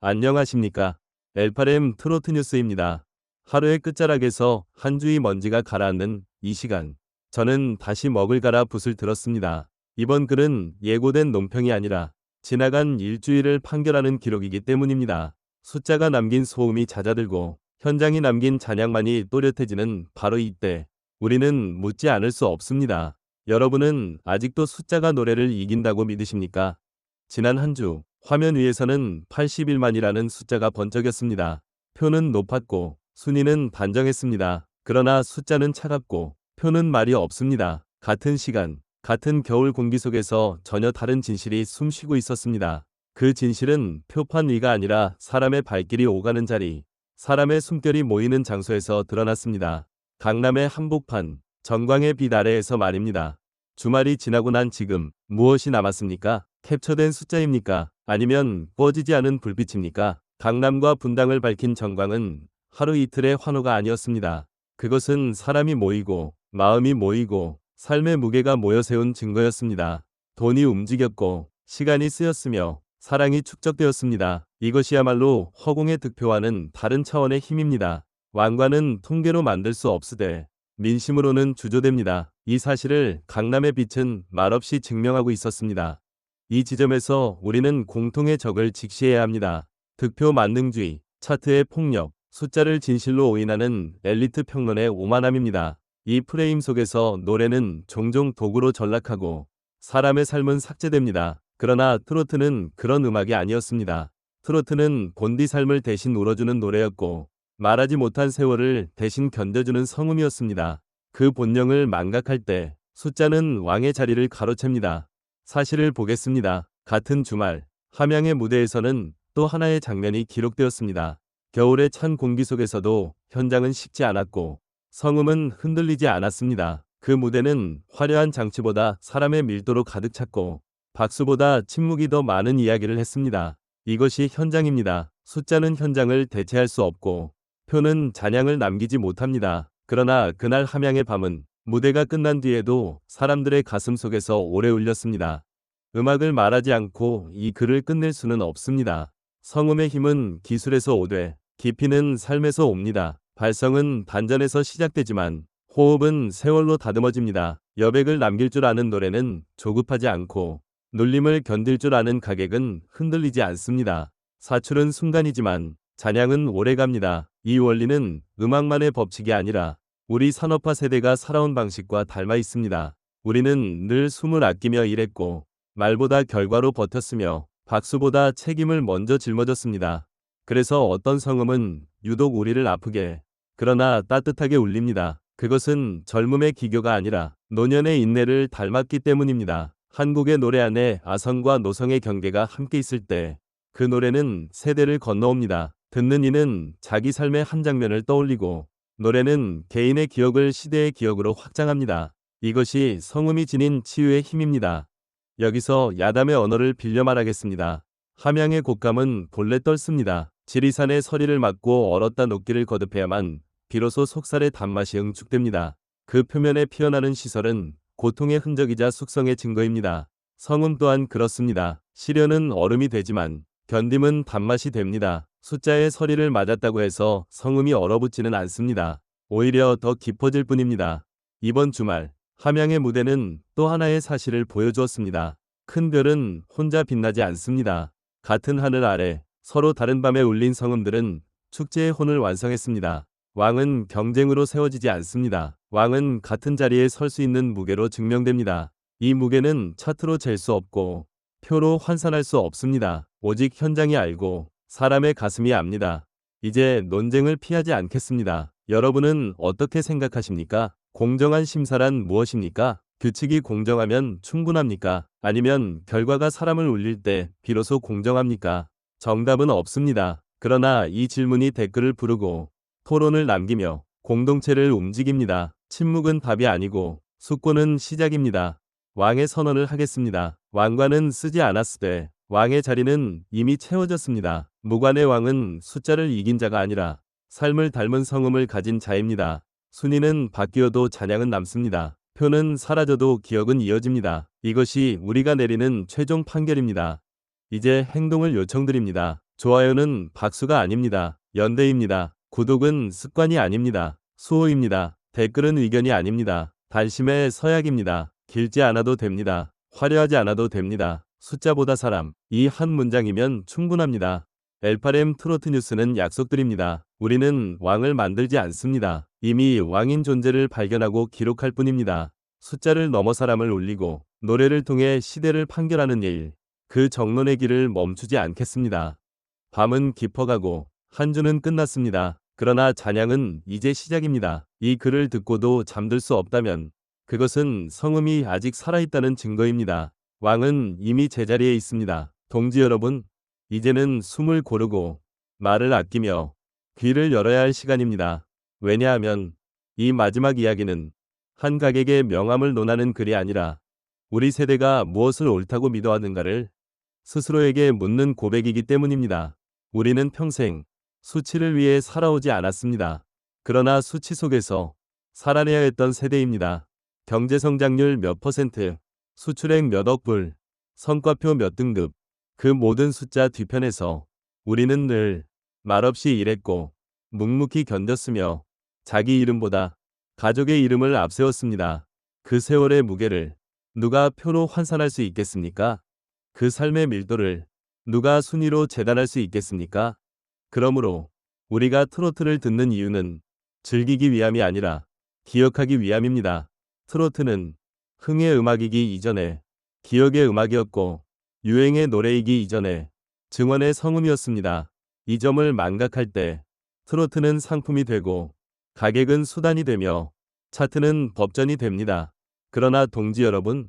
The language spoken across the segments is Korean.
안녕하십니까. 엘파렘 트로트 뉴스입니다. 하루의 끝자락에서 한 주의 먼지가 가라앉는 이 시간. 저는 다시 먹을 가라 붓을 들었습니다. 이번 글은 예고된 논평이 아니라 지나간 일주일을 판결하는 기록이기 때문입니다. 숫자가 남긴 소음이 잦아들고 현장이 남긴 잔향만이 또렷해지는 바로 이때 우리는 묻지 않을 수 없습니다. 여러분은 아직도 숫자가 노래를 이긴다고 믿으십니까? 지난 한 주 화면 위에서는 81만이라는 숫자가 번쩍였습니다. 표는 높았고 순위는 단정했습니다. 그러나 숫자는 차갑고 표는 말이 없습니다. 같은 시간, 같은 겨울 공기 속에서 전혀 다른 진실이 숨쉬고 있었습니다. 그 진실은 표판 위가 아니라 사람의 발길이 오가는 자리, 사람의 숨결이 모이는 장소에서 드러났습니다. 강남의 한복판, 정광의 빛 아래에서 말입니다. 주말이 지나고 난 지금 무엇이 남았습니까? 캡처된 숫자입니까? 아니면 꺼지지 않은 불빛입니까? 강남과 분당을 밝힌 정광은 하루 이틀의 환호가 아니었습니다. 그것은 사람이 모이고 마음이 모이고 삶의 무게가 모여 세운 증거였습니다. 돈이 움직였고 시간이 쓰였으며 사랑이 축적되었습니다. 이것이야말로 허공의 득표와는 다른 차원의 힘입니다. 왕관은 통계로 만들 수 없으되 민심으로는 주조됩니다. 이 사실을 강남의 빛은 말없이 증명하고 있었습니다. 이 지점에서 우리는 공통의 적을 직시해야 합니다. 득표 만능주의, 차트의 폭력, 숫자를 진실로 오인하는 엘리트 평론의 오만함입니다. 이 프레임 속에서 노래는 종종 도구로 전락하고 사람의 삶은 삭제됩니다. 그러나 트로트는 그런 음악이 아니었습니다. 트로트는 본디 삶을 대신 울어주는 노래였고 말하지 못한 세월을 대신 견뎌주는 성음이었습니다. 그 본령을 망각할 때 숫자는 왕의 자리를 가로챕니다. 사실을 보겠습니다. 같은 주말 함양의 무대에서는 또 하나의 장면이 기록되었습니다. 겨울의 찬 공기 속에서도 현장은 식지 않았고 성음은 흔들리지 않았습니다. 그 무대는 화려한 장치보다 사람의 밀도로 가득 찼고 박수보다 침묵이 더 많은 이야기를 했습니다. 이것이 현장입니다. 숫자는 현장을 대체할 수 없고 표는 잔향을 남기지 못합니다. 그러나 그날 함양의 밤은 무대가 끝난 뒤에도 사람들의 가슴 속에서 오래 울렸습니다. 음악을 말하지 않고 이 글을 끝낼 수는 없습니다. 성음의 힘은 기술에서 오되 깊이는 삶에서 옵니다. 발성은 단전에서 시작되지만 호흡은 세월로 다듬어집니다. 여백을 남길 줄 아는 노래는 조급하지 않고 눌림을 견딜 줄 아는 가객은 흔들리지 않습니다. 사출은 순간이지만 잔향은 오래갑니다. 이 원리는 음악만의 법칙이 아니라 우리 산업화 세대가 살아온 방식과 닮아 있습니다. 우리는 늘 숨을 아끼며 일했고 말보다 결과로 버텼으며 박수보다 책임을 먼저 짊어졌습니다. 그래서 어떤 성음은 유독 우리를 아프게 그러나 따뜻하게 울립니다. 그것은 젊음의 기교가 아니라 노년의 인내를 닮았기 때문입니다. 한국의 노래 안에 아성과 노성의 경계가 함께 있을 때 그 노래는 세대를 건너옵니다. 듣는 이는 자기 삶의 한 장면을 떠올리고 노래는 개인의 기억을 시대의 기억으로 확장합니다. 이것이 성음이 지닌 치유의 힘입니다. 여기서 야담의 언어를 빌려 말하겠습니다. 함양의 곡감은 본래 떨습니다. 지리산의 서리를 맞고 얼었다 녹기를 거듭해야만 비로소 속살의 단맛이 응축됩니다. 그 표면에 피어나는 시설은 고통의 흔적이자 숙성의 증거입니다. 성음 또한 그렇습니다. 시련은 얼음이 되지만 견딤은 단맛이 됩니다. 숫자의 서리를 맞았다고 해서 성음이 얼어붙지는 않습니다. 오히려 더 깊어질 뿐입니다. 이번 주말 함양의 무대는 또 하나의 사실을 보여주었습니다. 큰 별은 혼자 빛나지 않습니다. 같은 하늘 아래 서로 다른 밤에 울린 성음들은 축제의 혼을 완성했습니다. 왕은 경쟁으로 세워지지 않습니다. 왕은 같은 자리에 설 수 있는 무게로 증명됩니다. 이 무게는 차트로 잴 수 없고 표로 환산할 수 없습니다. 오직 현장이 알고 사람의 가슴이 압니다. 이제 논쟁을 피하지 않겠습니다. 여러분은 어떻게 생각하십니까? 공정한 심사란 무엇입니까? 규칙이 공정하면 충분합니까? 아니면 결과가 사람을 울릴 때 비로소 공정합니까? 정답은 없습니다. 그러나 이 질문이 댓글을 부르고 토론을 남기며 공동체를 움직입니다. 침묵은 답이 아니고 숙고는 시작입니다. 왕의 선언을 하겠습니다. 왕관은 쓰지 않았으되 왕의 자리는 이미 채워졌습니다. 무관의 왕은 숫자를 이긴 자가 아니라 삶을 닮은 성음을 가진 자입니다. 순위는 바뀌어도 잔향은 남습니다. 표는 사라져도 기억은 이어집니다. 이것이 우리가 내리는 최종 판결입니다. 이제 행동을 요청드립니다. 좋아요는 박수가 아닙니다. 연대입니다. 구독은 습관이 아닙니다. 수호입니다. 댓글은 의견이 아닙니다. 단심의 서약입니다. 길지 않아도 됩니다. 화려하지 않아도 됩니다. 숫자보다 사람. 이 한 문장이면 충분합니다. 엘파렘 트로트 뉴스는 약속드립니다. 우리는 왕을 만들지 않습니다. 이미 왕인 존재를 발견하고 기록할 뿐입니다. 숫자를 넘어 사람을 울리고 노래를 통해 시대를 판결하는 일. 그 정론의 길을 멈추지 않겠습니다. 밤은 깊어가고 한 주는 끝났습니다. 그러나 찬양은 이제 시작입니다. 이 글을 듣고도 잠들 수 없다면 그것은 성음이 아직 살아있다는 증거입니다. 왕은 이미 제자리에 있습니다. 동지 여러분, 이제는 숨을 고르고 말을 아끼며 귀를 열어야 할 시간입니다. 왜냐하면 이 마지막 이야기는 한 가객의 명함을 논하는 글이 아니라 우리 세대가 무엇을 옳다고 믿어하는가를 스스로에게 묻는 고백이기 때문입니다. 우리는 평생 수치를 위해 살아오지 않았습니다. 그러나 수치 속에서 살아내야 했던 세대입니다. 경제 성장률 몇 퍼센트, 수출액 몇 억 불, 성과표 몇 등급, 그 모든 숫자 뒤편에서 우리는 늘 말없이 일했고 묵묵히 견뎠으며 자기 이름보다 가족의 이름을 앞세웠습니다. 그 세월의 무게를 누가 표로 환산할 수 있겠습니까? 그 삶의 밀도를 누가 순위로 재단할 수 있겠습니까? 그러므로 우리가 트로트를 듣는 이유는 즐기기 위함이 아니라 기억하기 위함입니다. 트로트는 흥의 음악이기 이전에 기억의 음악이었고 유행의 노래이기 이전에 증언의 성음이었습니다. 이 점을 망각할 때 트로트는 상품이 되고 가격은 수단이 되며 차트는 법전이 됩니다. 그러나 동지 여러분,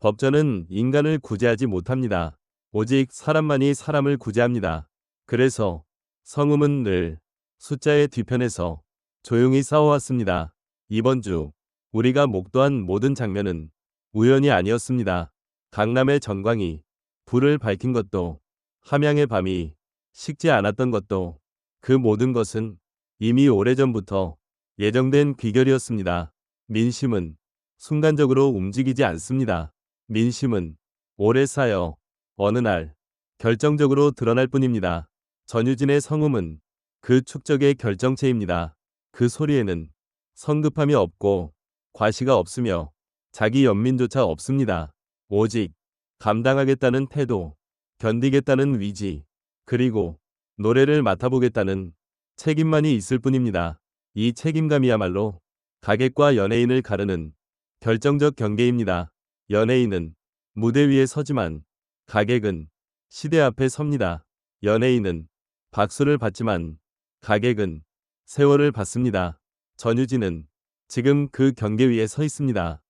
법전은 인간을 구제하지 못합니다. 오직 사람만이 사람을 구제합니다. 그래서 성음은 늘 숫자의 뒤편에서 조용히 싸워왔습니다. 이번 주 우리가 목도한 모든 장면은 우연이 아니었습니다. 강남의 전광이 불을 밝힌 것도 함양의 밤이 식지 않았던 것도 그 모든 것은 이미 오래전부터 예정된 귀결이었습니다. 민심은 순간적으로 움직이지 않습니다. 민심은 오래 쌓여 어느 날 결정적으로 드러날 뿐입니다. 전유진의 성음은 그 축적의 결정체입니다. 그 소리에는 성급함이 없고 과시가 없으며 자기 연민조차 없습니다. 오직 감당하겠다는 태도, 견디겠다는 위지, 그리고 노래를 맡아보겠다는 책임만이 있을 뿐입니다. 이 책임감이야말로 가객과 연예인을 가르는 결정적 경계입니다. 연예인은 무대 위에 서지만 가객은 시대 앞에 섭니다. 연예인은 박수를 받지만 가객은 세월을 받습니다. 전유진은 지금 그 경계 위에 서 있습니다.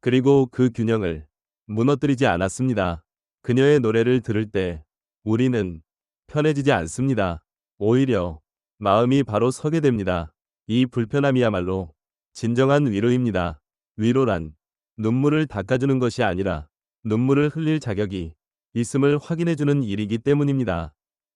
그리고 그 균형을 무너뜨리지 않았습니다. 그녀의 노래를 들을 때 우리는 편해지지 않습니다. 오히려 마음이 바로 서게 됩니다. 이 불편함이야말로 진정한 위로입니다. 위로란 눈물을 닦아주는 것이 아니라 눈물을 흘릴 자격이 있음을 확인해주는 일이기 때문입니다.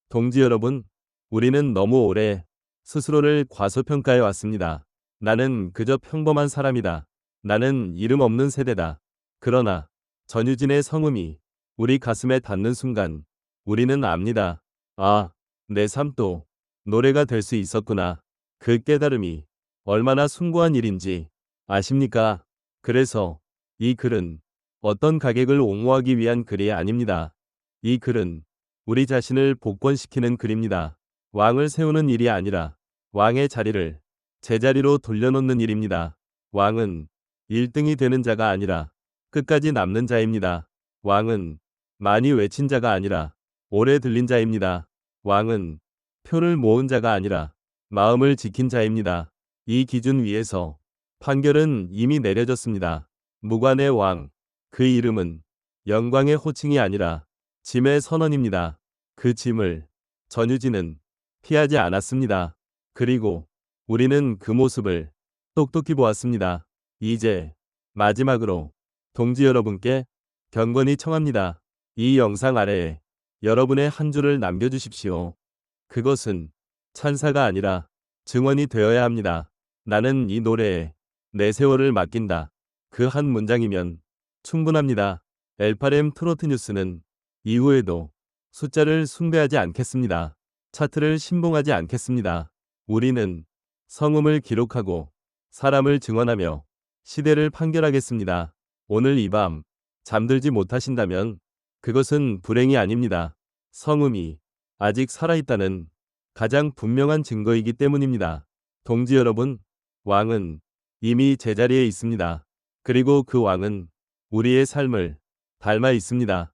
동지 여러분, 우리는 너무 오래 스스로를 과소평가해 왔습니다. 나는 그저 평범한 사람이다. 나는 이름 없는 세대다. 그러나 전유진의 성음이 우리 가슴에 닿는 순간 우리는 압니다. 아, 내 삶도 노래가 될 수 있었구나. 그 깨달음이 얼마나 숭고한 일인지 아십니까? 그래서 이 글은 어떤 가객을 옹호하기 위한 글이 아닙니다. 이 글은 우리 자신을 복권시키는 글입니다. 왕을 세우는 일이 아니라 왕의 자리를 제자리로 돌려놓는 일입니다. 왕은 1등이 되는 자가 아니라 끝까지 남는 자입니다. 왕은 많이 외친 자가 아니라 오래 들린 자입니다. 왕은 표를 모은 자가 아니라 마음을 지킨 자입니다. 이 기준 위에서 판결은 이미 내려졌습니다. 무관의 왕, 그 이름은 영광의 호칭이 아니라 짐의 선언입니다. 그 짐을 전유진은 피하지 않았습니다. 그리고 우리는 그 모습을 똑똑히 보았습니다. 이제 마지막으로 동지 여러분께 경건히 청합니다. 이 영상 아래에 여러분의 한 줄을 남겨주십시오. 그것은 찬사가 아니라 증언이 되어야 합니다. 나는 이 노래에 내 세월을 맡긴다. 그 한 문장이면 충분합니다. 엘파렘 트로트 뉴스는 이후에도 숫자를 숭배하지 않겠습니다. 차트를 신봉하지 않겠습니다. 우리는 성음을 기록하고 사람을 증언하며 시대를 판결하겠습니다. 오늘 이 밤 잠들지 못하신다면 그것은 불행이 아닙니다. 성음이 아직 살아있다는 가장 분명한 증거이기 때문입니다. 동지 여러분, 왕은 이미 제자리에 있습니다. 그리고 그 왕은 우리의 삶을 닮아 있습니다.